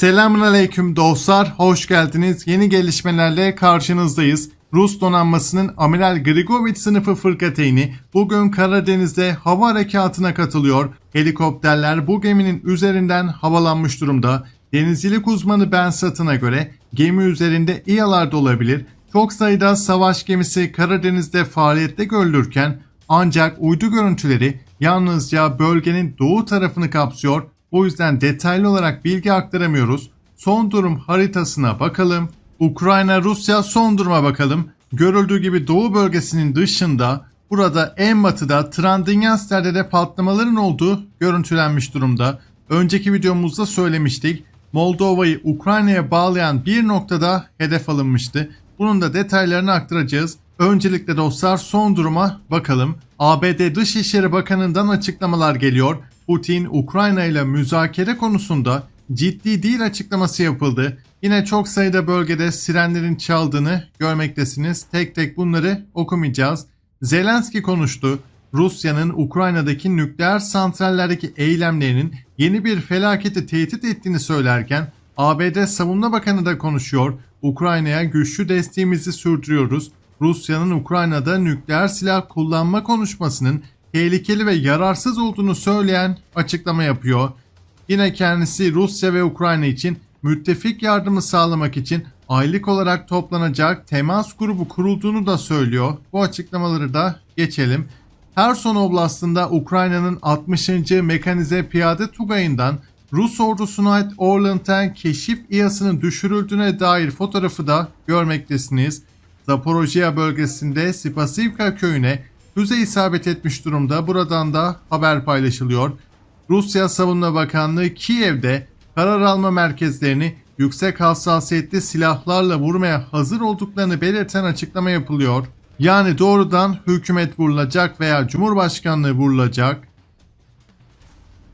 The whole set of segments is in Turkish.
Selamünaleyküm dostlar, hoş geldiniz. Yeni gelişmelerle karşınızdayız. Rus donanmasının Amiral Grigovic sınıfı fırkateyni bugün Karadeniz'de hava harekatına katılıyor. Helikopterler bu geminin üzerinden havalanmış durumda. Denizcilik uzmanı Ben Satın'a göre gemi üzerinde İHA'lar da olabilir. Çok sayıda savaş gemisi Karadeniz'de faaliyette görülürken ancak uydu görüntüleri yalnızca bölgenin doğu tarafını kapsıyor. O yüzden detaylı olarak bilgi aktaramıyoruz. Son durum haritasına bakalım. Ukrayna-Rusya son duruma bakalım. Görüldüğü gibi doğu bölgesinin dışında burada en batıda Trandinyaster'de de patlamaların olduğu görüntülenmiş durumda. Önceki videomuzda söylemiştik. Moldova'yı Ukrayna'ya bağlayan bir noktada hedef alınmıştı. Bunun da detaylarını aktaracağız. Öncelikle dostlar son duruma bakalım. ABD Dışişleri Bakanı'ndan açıklamalar geliyor. Putin Ukrayna ile müzakere konusunda ciddi değil açıklaması yapıldı. Yine çok sayıda bölgede sirenlerin çaldığını görmektesiniz. Tek tek bunları okumayacağız. Zelenski konuştu. Rusya'nın Ukrayna'daki nükleer santrallerdeki eylemlerinin yeni bir felaketi tehdit ettiğini söylerken ABD Savunma Bakanı da konuşuyor. Ukrayna'ya güçlü desteğimizi sürdürüyoruz. Rusya'nın Ukrayna'da nükleer silah kullanma konuşmasının tehlikeli ve yararsız olduğunu söyleyen açıklama yapıyor. Yine kendisi Rusya ve Ukrayna için müttefik yardımı sağlamak için aylık olarak toplanacak temas grubu kurulduğunu da söylüyor. Bu açıklamaları da geçelim. Herson Oblast'ında Ukrayna'nın 60. Mekanize Piyade Tugayı'ndan Rus ordusuna ait Orlant'ten keşif İHA'sının düşürüldüğüne dair fotoğrafı da görmektesiniz. Zaporojye bölgesinde Spasivka köyüne füze isabet etmiş durumda. Buradan da haber paylaşılıyor. Rusya Savunma Bakanlığı Kiev'de karar alma merkezlerini yüksek hassasiyetli silahlarla vurmaya hazır olduklarını belirten açıklama yapılıyor. Yani doğrudan hükümet vurulacak veya Cumhurbaşkanlığı vurulacak.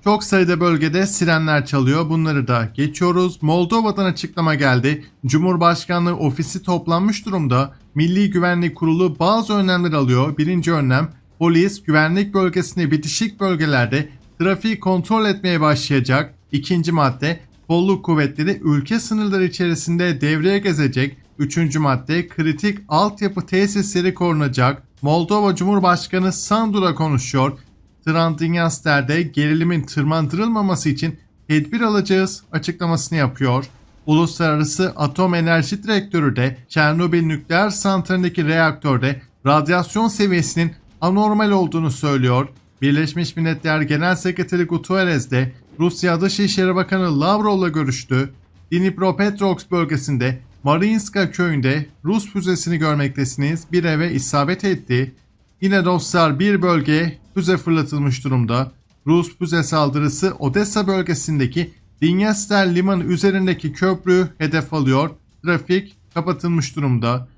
Çok sayıda bölgede sirenler çalıyor. Bunları da geçiyoruz. Moldova'dan açıklama geldi. Cumhurbaşkanlığı ofisi toplanmış durumda. Milli Güvenlik Kurulu bazı önlemler alıyor. Birinci önlem polis güvenlik bölgesinde bitişik bölgelerde trafiği kontrol etmeye başlayacak. İkinci madde kolluk kuvvetleri ülke sınırları içerisinde devreye gezecek. Üçüncü madde kritik altyapı tesisleri korunacak. Moldova Cumhurbaşkanı Sandura konuşuyor. Trandinyaster'de gerilimin tırmandırılmaması için tedbir alacağız açıklamasını yapıyor. Uluslararası Atom Enerji Direktörü de Çernobil nükleer santralindeki reaktörde radyasyon seviyesinin anormal olduğunu söylüyor. Birleşmiş Milletler Genel Sekreteri Guterres de Rusya Dışişleri Bakanı Lavrov'la görüştü. Dnipropetrovsk bölgesinde Mariinska köyünde Rus füzesini görmektesiniz. Bir eve isabet etti. Yine dostlar bir bölgeye füze fırlatılmış durumda. Rus füze saldırısı Odessa bölgesindeki Dinyester limanı üzerindeki köprüyü hedef alıyor. Trafik kapatılmış durumda.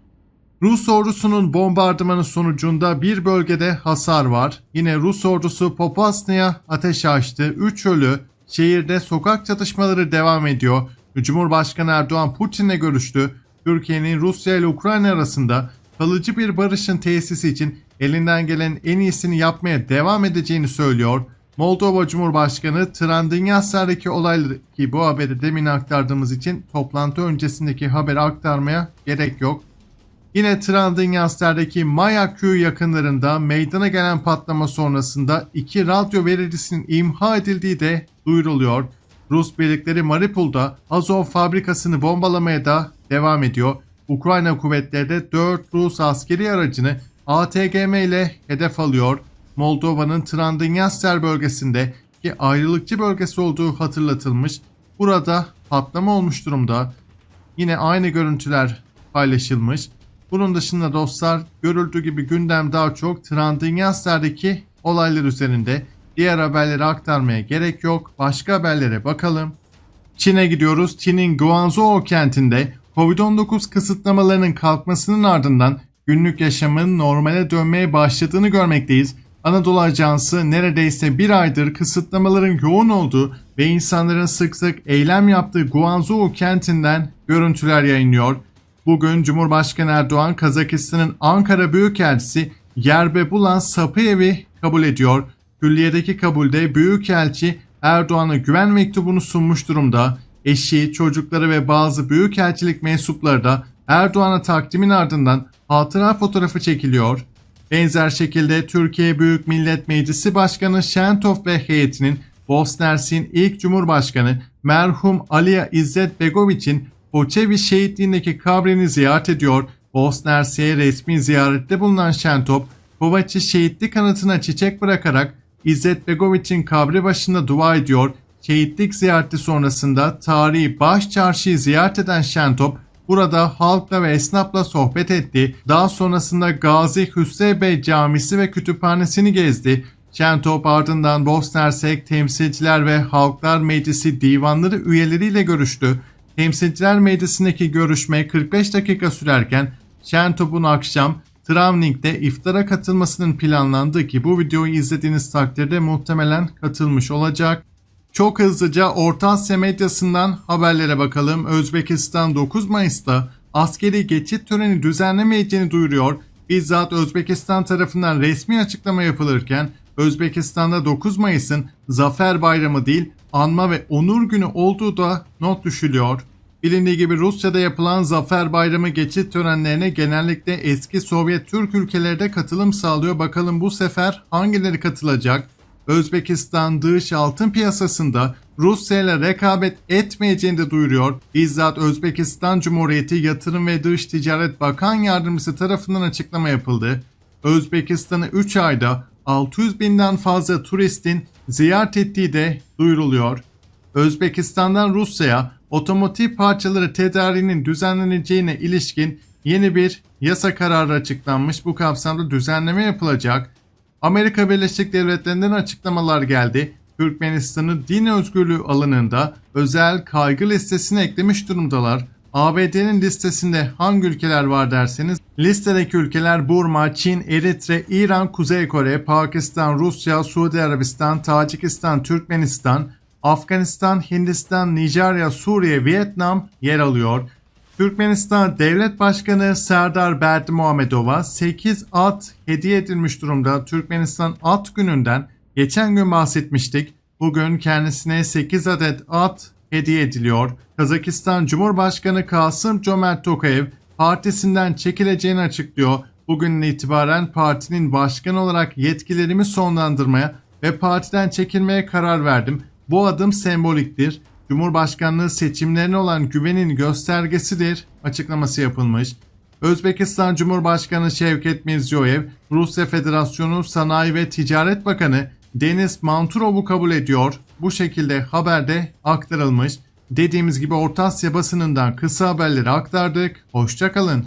Rus ordusunun bombardımanı sonucunda bir bölgede hasar var. Yine Rus ordusu Popasna'ya ateş açtı. 3 ölü. Şehirde sokak çatışmaları devam ediyor. Cumhurbaşkanı Erdoğan Putin'le görüştü. Türkiye'nin Rusya ile Ukrayna arasında kalıcı bir barışın tesisi için elinden gelen en iyisini yapmaya devam edeceğini söylüyor. Moldova Cumhurbaşkanı Trandinyaster'deki olayları ki bu haberi demin aktardığımız için toplantı öncesindeki haberi aktarmaya gerek yok. Yine Trandinyaster'deki Maya köyü yakınlarında meydana gelen patlama sonrasında iki radyo vericisinin imha edildiği de duyuruluyor. Rus birlikleri Mariupol'da Azov fabrikasını bombalamaya da devam ediyor. Ukrayna kuvvetleri de 4 Rus askeri aracını ATGM ile hedef alıyor. Moldova'nın Trandinyaster bölgesinde ki ayrılıkçı bölgesi olduğu hatırlatılmış. Burada patlama olmuş durumda. Yine aynı görüntüler paylaşılmış. Bunun dışında dostlar görüldüğü gibi gündem daha çok Trandinyaster'deki olaylar üzerinde. Diğer haberleri aktarmaya gerek yok. Başka haberlere bakalım. Çin'e gidiyoruz. Çin'in Guangzhou kentinde Covid-19 kısıtlamalarının kalkmasının ardından günlük yaşamın normale dönmeye başladığını görmekteyiz. Anadolu Ajansı neredeyse bir aydır kısıtlamaların yoğun olduğu ve insanların sık sık eylem yaptığı Guangzhou kentinden görüntüler yayınlıyor. Bugün Cumhurbaşkanı Erdoğan Kazakistan'ın Ankara Büyükelçisi Yerbe Bulan Sapıyev'i kabul ediyor. Külliyedeki kabulde Büyükelçi Erdoğan'a güven mektubunu sunmuş durumda. Eşi, çocukları ve bazı büyükelçilik mensupları da Erdoğan'a takdimin ardından hatıra fotoğrafı çekiliyor. Benzer şekilde Türkiye Büyük Millet Meclisi Başkanı Şentop ve heyetinin Bosna Hersek'in ilk Cumhurbaşkanı merhum Aliya İzzet Begoviç'in Koçevi şehitliğindeki kabrini ziyaret ediyor. Bosna Hersek'e resmi ziyarette bulunan Şentop, Kovaç'ı şehitlik anıtına çiçek bırakarak İzzet Begoviç'in kabri başında dua ediyor. Şehitlik ziyareti sonrasında tarihi baş çarşıyı ziyaret eden Şentop, Burada halkla ve esnafla sohbet etti. Daha sonrasında Gazi Hüsrev Bey Camisi ve kütüphanesini gezdi. Şentop ardından Bosna Hersek Temsilciler ve Halklar Meclisi divanları üyeleriyle görüştü. Temsilciler Meclisi'ndeki görüşme 45 dakika sürerken Şentop'un akşam Travnik'te iftara katılmasının planlandığı ki bu videoyu izlediğiniz takdirde muhtemelen katılmış olacak. Çok hızlıca Orta Asya medyasından haberlere bakalım. Özbekistan 9 Mayıs'ta askeri geçit töreni düzenlemeyeceğini duyuruyor. Bizzat Özbekistan tarafından resmi açıklama yapılırken Özbekistan'da 9 Mayıs'ın Zafer Bayramı değil anma ve onur günü olduğu da not düşülüyor. Bilindiği gibi Rusya'da yapılan Zafer Bayramı geçit törenlerine genellikle eski Sovyet Türk ülkeleri de katılım sağlıyor. Bakalım bu sefer hangileri katılacak? Özbekistan dış altın piyasasında Rusya ile rekabet etmeyeceğini de duyuruyor. Bizzat Özbekistan Cumhuriyeti Yatırım ve Dış Ticaret Bakan Yardımcısı tarafından açıklama yapıldı. Özbekistan'ı 3 ayda 600 binden fazla turistin ziyaret ettiği de duyuruluyor. Özbekistan'dan Rusya'ya otomotiv parçaları tedariğinin düzenleneceğine ilişkin yeni bir yasa kararı açıklanmış. Bu kapsamda düzenleme yapılacak. Amerika Birleşik Devletleri'nden açıklamalar geldi. Türkmenistan'ı din özgürlüğü alanında özel kaygı listesine eklemiş durumdalar. ABD'nin listesinde hangi ülkeler var derseniz listedeki ülkeler Burma, Çin, Eritre, İran, Kuzey Kore, Pakistan, Rusya, Suudi Arabistan, Tacikistan, Türkmenistan, Afganistan, Hindistan, Nijerya, Suriye, Vietnam yer alıyor. Türkmenistan Devlet Başkanı Serdar Berdimuhamedova 8 at hediye edilmiş durumda. Türkmenistan At Günü'nden geçen gün bahsetmiştik. Bugün kendisine 8 adet at hediye ediliyor. Kazakistan Cumhurbaşkanı Kasım Cömert Tokayev partisinden çekileceğini açıklıyor. Bugün itibaren partinin başkan olarak yetkilerimi sonlandırmaya ve partiden çekilmeye karar verdim. Bu adım semboliktir. Cumhurbaşkanlığı seçimlerine olan güvenin göstergesidir açıklaması yapılmış. Özbekistan Cumhurbaşkanı Şevket Mirziyoyev, Rusya Federasyonu Sanayi ve Ticaret Bakanı Deniz Manturov'u kabul ediyor. Bu şekilde haberde aktarılmış. Dediğimiz gibi Orta Asya basınından kısa haberleri aktardık. Hoşçakalın.